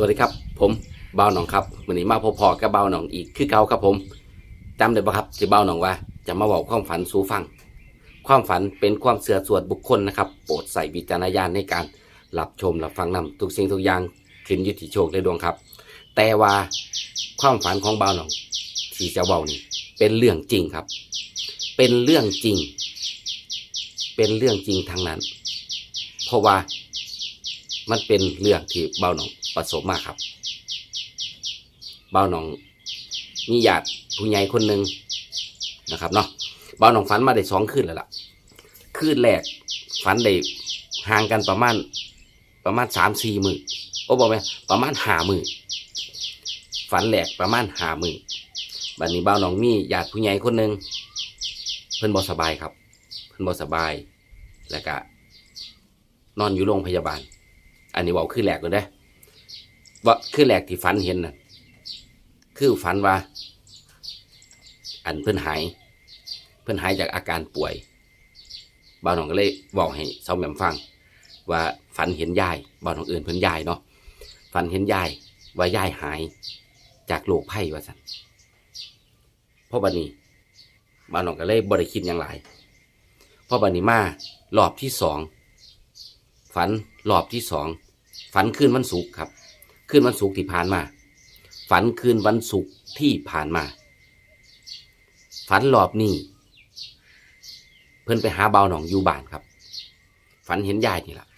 สวัสดีครับ ผมเบาหนองครับวันนี้มาพบพอกับเบาหนองอีกคือเก่าครับผมจำได้ปะครับที่เบาหนองว่า จะมาบอกความฝันสู่ฟัง ความฝันเป็นความเสื่อส่วนบุคคลนะครับ โปรดใส่วิจารณญาณในการรับชมรับฟังนำทุกสิ่งทุกอย่างขึ้นยุติโชคและดวงครับ แต่ว่าความฝันของเบาหนอง ที่จะเบานี่เป็นเรื่องจริงครับ เป็นเรื่องจริง เป็นเรื่องจริงทั้งนั้น เพราะว่ามันเป็นเรื่องที่เบาหนองประสบมาครับเบาหนองมีญาติผู้ใหญ่คนหนึ่งนะครับเนาะเบาหนองฝันมาได้สองคืนแล้วล่ะคืนแรกฝันได้ห่างกันประมาณประมาณสามสี่มือโอ้บอกไหมประมาณห้ามือฝันแรกประมาณห้ามือบัดนี้เบาหนองมีญาติผู้ใหญ่คนหนึ่งเพิ่นบ่สบายครับ เพิ่นบ่สบายแล้วก็นอนอยู่โรงพยาบาล อันนี้เว่าคือแหลกเลยเด้ ว่าคือแหลกที่ฝันเห็นน่ะ คือฝันว่า อันเพิ่นหาย เพิ่นหายจากอาการป่วยบ่าวน้องก็เลยบอกให้เซาแหม่มฟัง ว่าฝันเห็นยายบ่าวน้องเอื่นเพิ่นยายเนาะฝันเห็นยายว่ายายหาย จากโรคไข้ว่าซั่นเพราะบัดนี้บ่าวน้องก็เลยบ่ได้คิดอย่างไรเพราะบัดนี้มารอบที่สองฝันรอบที่สองฝันคืนวันศุกร์ครับ คืนวันศุกร์ที่ผ่านมา ฝันคืนวันศุกร์ที่ผ่านมา ฝันรอบนี้เพิ่นไปหาเบาหนองอยู่บ้านครับ ฝันเห็นยายนี่แหละ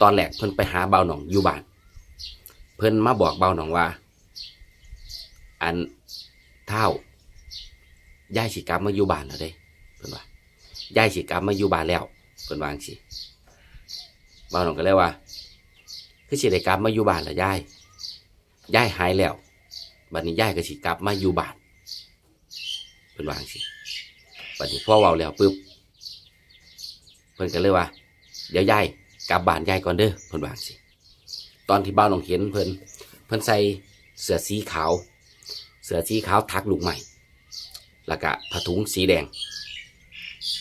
ตอนแรกเพิ่นไปหาเบาหนองอยู่บ้าน เพิ่นมาบอกเบาหนองว่า อันเท่ายายสิกลับมาอยู่บ้านแล้วเด้เพิ่นว่ายายสิกลับมาอยู่บ้านแล้วเพิ่นวาจังสิเบาหนองก็เลยว่า คือสิได้กลับมาอยู่บ้านละยายยายหายแล้วบัดนี้ยายก็สิกลับมาอยู่บ้านเพิ่นวางสิบัดนี้พ่อเว้าแล้วปุ๊บเพิ่นก็เลยว่าเดี๋ยวยายกลับบ้านยายก่อนเด้อเพิ่นวางสิตอนที่บ้านหนองเห็นเพิ่นเพิ่นใส่เสื้อสีขาว เสื้อสีขาวทักลูกใหม่แล้วก็ผ้าถุงสีแดง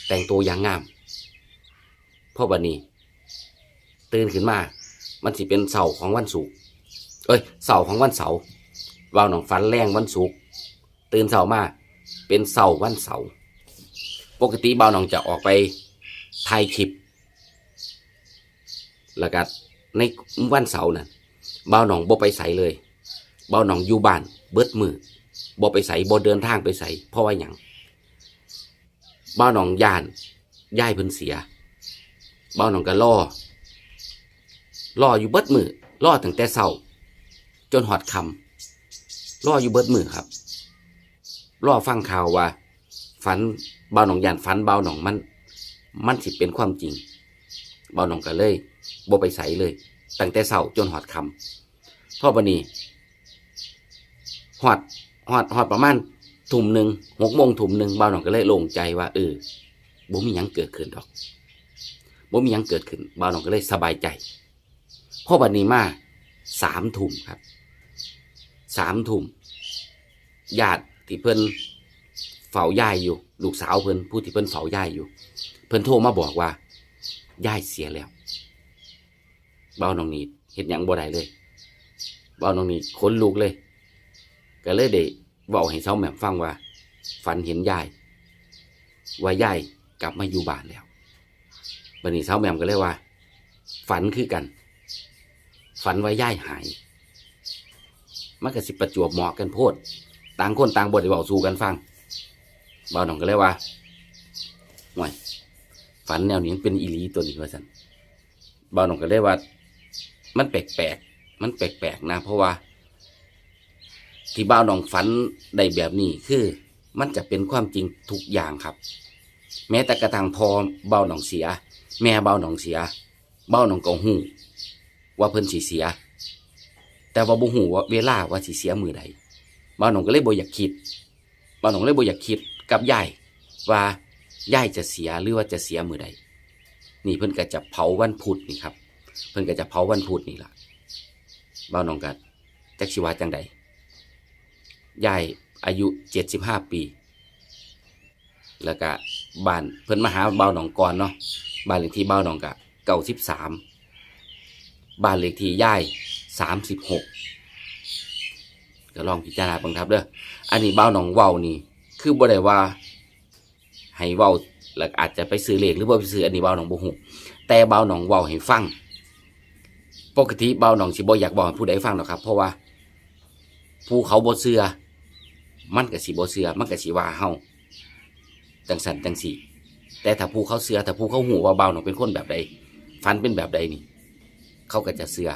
แต่งตัวอย่างงามพราะวันนี้ ตื่นขึ้นมา มันสิเป็นเสาร์ของวันศุกร์เอ้ยเสาร์ของวันเสาร์วาวหนองฟันแรงวันศุกร์ตื่นเสาร์มาเป็นเสาร์วันเสาร์ปกติบ่าวหนองจะออกไปถ่ายคลิปแล้วก็ในวันเสาร์น่ะบ่าวหนองบ่ไปใส่เลยบ่าวหนองอยู่บ้านเบิดมือบ่ไปใส่บ่เดินทางไปใส่เพราะว่าหยังบ่าวหนองย่านย่ายเพิ่นเสียบ่าวหนองก็รอ รออยู่เบิดมือรอตั้งแต่เช้าจนหอดคำรออยู่เบิดมือครับ รอฟังข่าวว่า ฝันเบาหนองยานฝันเบาหนองมัน มันสิเป็นความจริง เบาหนองก็เลยบ่ไปใส่เลย ตั้งแต่เช้าจนหอดคำพราะวันนี้หอดหอดหอดประมาณทุ่มหนึ่งหกโมงทุ่มหนึ่งเบาหนองก็เลยโล่งใจว่าเออบ่มีหยังเกิดขึ้นดอกบ่มีหยังเกิดขึ้นเบาหนองก็เลยสบายใจ พราะวันนี้มาสามทุ่มครับสามทุ่มญาติที่เพิ่นเฝ้ายายอยู่ ลูกสาวเพิ่นผู้ที่เพิ่นเฝ้ายายอยู่ เพิ่นโทรมาบอกว่ายายเสียแล้วเบ้าน้องนีเห็นหยังบ่ได้เลยเบ้าน้องนีขนลุกเลย ก็เลยได้บอกให้เซาแหม่มฟังว่า ฝันเห็นยายว่ายายกลับมาอยู่บ้านแล้วบันนี้เซาแหม่มก็เลยว่า ฝันคือกัน ฝันว่าย่ายหาย มันก็สิประจวบเหมาะกันโพด ต่างคนต่างบทได้บอกสู่กันฟังบ่าวหนองก็เลยว่าห่วยฝันแนวนี้เป็นอีลีตัวนี้ว่าสันบ่าวหนองก็เลยว่า มันแปลกๆมันแปลกๆนะ เพราะว่า ที่บ่าวหนองฝันได้แบบนี้คือ มันจะเป็นความจริงทุกอย่างครับ แม้แต่กระทั่งพอบ่าวหนองเสีย แม่บ่าวหนองเสียบ่าวหนองก็หู ว่าเพิ่นสิเสีย แต่ว่าบ่ฮู้ว่าเวลาว่าสิเสียมือใดบ้านหนองก็เลยบ่อยากคิดบ้านหนองเลยบ่อยากคิดกับยายว่ายายจะเสียหรือว่าจะเสียมือใดนี่เพิ่นก็จะเผาวันพุธนี่ครับ เพิ่นก็จะเผาวันพุธนี่ล่ะบ้านหนองก็จักสิว่าจังใดยายอายุ75ปี แล้วก็บ้านเพิ่นมาหาบ้าหนองก่อนเนาะบ้านเลขที่บ้าหนองก็93บ้าม นเลขที่ย่ายสามสิบหกก็ลองพิจารณาบังครับเด้ออันนี้เบ้าหนองเว้านี่ คือบ่ได้ว่า ให้เว้าแล้วอาจจะไปซื้อเลขหรือว่าไปซื้ออันนี้เบ้าหนองบ่ฮู้แต่เบ้าหนองเว้าให้ฟัง ปกติเบ้าหนองสิบ่อยากบอกให้ผู้ใดฟังหรอกครับ เพราะว่า ผู้เขาบ่เชื่อมันก็สิบ่เชื่อมันก็สิว่าเฮาจังสันจังสีแต่ถ้าผู้เขาเชื่อถ้าผู้เขาหูว่าเบ้าหนองเป็นคนแบบใดฟันเป็นแบบใดนี่ เขาก็จะเชื่อ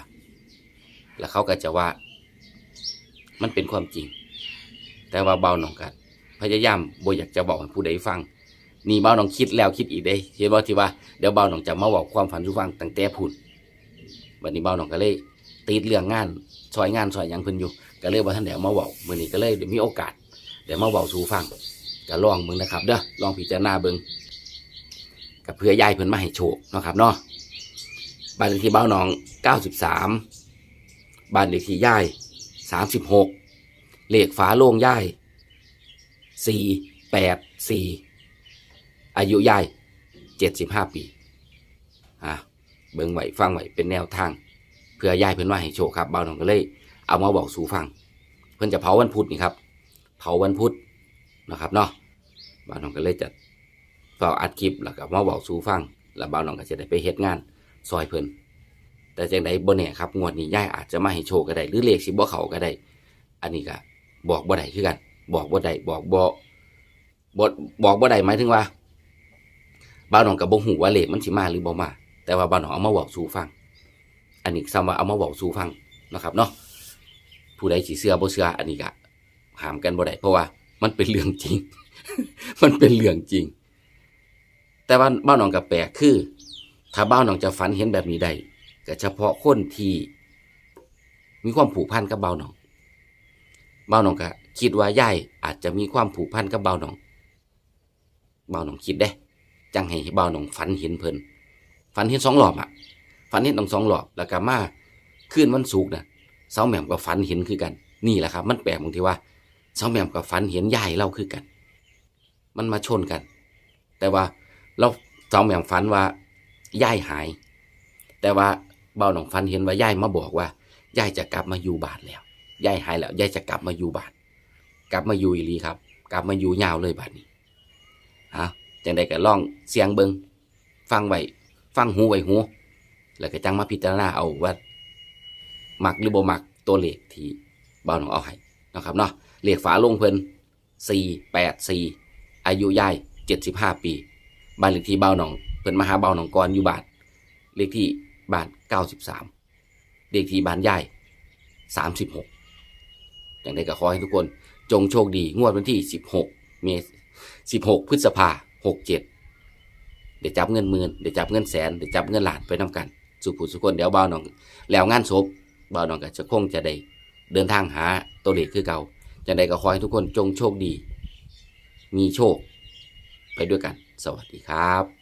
แล้วเขาก็จะว่า มันเป็นความจริง แต่ว่าเบาหนองกันพยายามบ่อยากจะบอกให้ผู้ใดฟัง นี่เบาหนองคิดแล้วคิดอีกได้เห็นบ่ที่ว่าเดี๋ยวเบาหนองจะมาบอกความฝันสู่ฟังตั้งแต่พูดวันนี้เบาหนองก็เลยติดเรื่องงานซอยงานซอยยังเพิ่นอยู่ ก็เลยว่าท่านเดี๋ยวมาเว้ามื้อนี้ก็เลยเดี๋ยวมีโอกาสเดี๋ยวมาเว้าสู่ฟังก็ลองเบิ่งนะครับเด้อลองพิจารณาเบิงกับเพื่อยายเพิ่นมาให้โชคนะครับเนาะ บ้านเลขที่เบาหนอง 93 บ้านเลขที่ย่าย 36 เลขฝาโล่งย่าย 484 อายุย่าย 75 ปีอะเบิ่งไหวฟังไหวเป็นแนวทาง เพื่อย่ายเพิ่นว่าให้โชคครับเบาหนองก็เลย เอามาบอกสู่ฟัง เพิ่นจะเผาวันพุธนี่ครับ เผาวันพุธนะครับเนาะบ่าวน้องก็เลยจะเฝ้าอัดคลิปแล้วก็มาบอกสู่ฟัง แล้วบ่าวน้องก็จะได้ไปเฮ็ดงาน ซอยเพิ่นแต่จังใดบ่แน่ครับงวดนี้ยายอาจจะมาให้โชคก็ได้หรือเลขสิบ่เขาก็ได้ อันนี้ก็บอกบ่ได้คือกัน บอกบ่ได้บอกบ่บ่บอกบ่ได้หมายถึงว่าบ่าวน้องก็บ่ฮู้ว่าเลขมันสิมาหรือบ่มา แต่ว่าบ่าวน้องเอามาบอกสู่ฟัง อันนี้ซ้ำว่าเอามาบอกสู่ฟังนะครับเนาะผู้ใดสิเชื่อบ่เชื่ออันนี้ก็ห้ามกันบ่ได้เพราะว่ามันเป็นเรื่องจริง มันเป็นเรื่องจริง แต่ว่าบ้านหนองกับแปลกคือ ถ้าบ้านหนองจะฝันเห็นแบบนี้ได้ก็เฉพาะคนที่มีความผูกพันกับบ้านหนองบ้านหนองก็คิดว่ายายอาจจะมีความผูกพันกับบ้านหนองบ้านหนองคิดได้จังให้บ้านหนองฝันเห็นเพิ่นฝันเห็นสองรอบอะฝันเห็นต้องสองรอบแล้วก็มาคืนวันศุกร์น่ะเสาแหม่มกับฝันเห็นคือกัน นี่แหละครับ มันแปลกตรงที่ว่าเสาแหม่มกับฝันเห็นยายเราคือกัน มันมาชนกัน แต่ว่าเราเสาแหม่มฝันว่า ยายหาย แต่ว่าเบาหนองฝันเห็นว่ายายมาบอกว่ายายจะกลับมาอยู่บานแล้วยายหายแล้วยายจะกลับมาอยู่บานกลับมาอยู่อีลีครับ กลับมาอยู่ยาวเลยบานนี้ฮะจังใดก็ลองเสียงเบิงฟังไว้ฟังหูไว้หู แล้วก็จังมาพิจารณาเอาว่าหมักหรือบ่มักตัวเลขที่เบาหนองเอาให้นะครับเนาะเลขฝาลงเพิ่น484อายุยาย75 ปี บ้านเลขที่เบาหนอง พิ่นมาหาเบาหนองก่อยู่บ้านเลขที่บ้าน93เลขที่บ้านยาย36อย่างใดก็ขอให้ทุกคนจงโชคดีงวดวันที่16เมษ16พฤษภา67เจ็ดเดี๋ยวจับเงินหมื่นเดี๋ยวจับเงินแสนเดี๋ยวจับเงินล้านไปนํกันสุขุสุขคนเดี๋ยวเบาหนอง แล้วงานศพเบาวน้องก็จะคงจะได้เดินทางหาตัวเลขคือเก่าจังใดก็ขอให้ทุกคนจงโชคดี มีโชค ไปด้วยกัน สวัสดีครับ